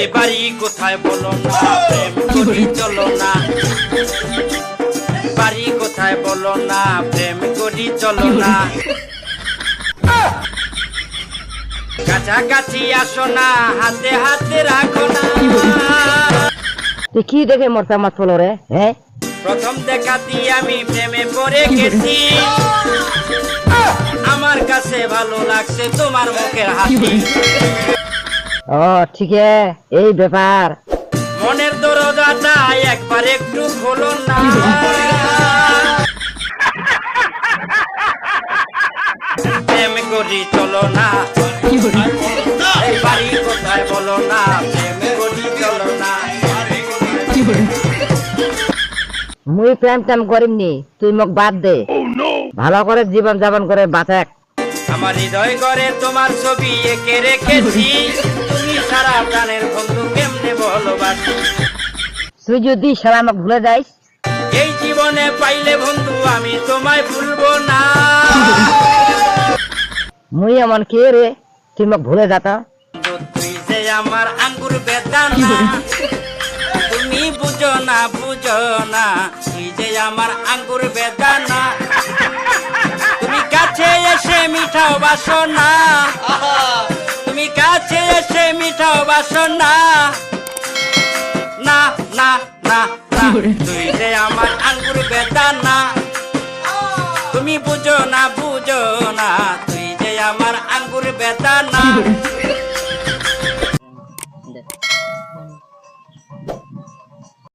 এই বাড়ি কোথায় বলো না? প্রেম করি চলো না। বাড়ি কোথায় বলো না? প্রেম করি চলো না। কাছাকাছি আসো না হাতে হাতে রাখো না। তুই কি দেখে মরতে মাছ পড়ল রে হ্যাঁ প্রথম দেখাতি আমি প্রেমে পড়ে গেছি। আমার কাছে ভালো লাগছে তোমার মুখের হাসি। ও ঠিক এই ব্যাপার। মনের দরজাটা একবার একটু খোলো না। প্রেম করি চলো না। বাড়ি কোথায় বলো না প্রেম করি চলো না। মুই প্রেম টেম করিমনি তুই মোক বাদ দে। ভালো করে জীবন যাপন করে বাঁচাক। আমার হৃদয় করে তোমার ছবি এঁকে রেখেছি। তুমি প্রাণের বন্ধু কেমনে ভালোবাসি তুই যদি সারা আমাকে ভুলে যাইস? এই জীবনে পাইলে বন্ধু আমি তোমায় ভুলবো না। মুই এমন কে রে? তুই মোক ভুলে যাতা তুই যে আমার আঙ্গুর বেদানা তুমি বুঝো না বুঝো না তুই যে আমার আঙ্গুর বেদানা তুমি কাছে এসে মিঠাও বাসো না না না না তুই যে আমার আঙ্গুর বেদানা তুমি বুঝো না বুঝো না। তুই যে আমার আঙ্গুর বেদানা।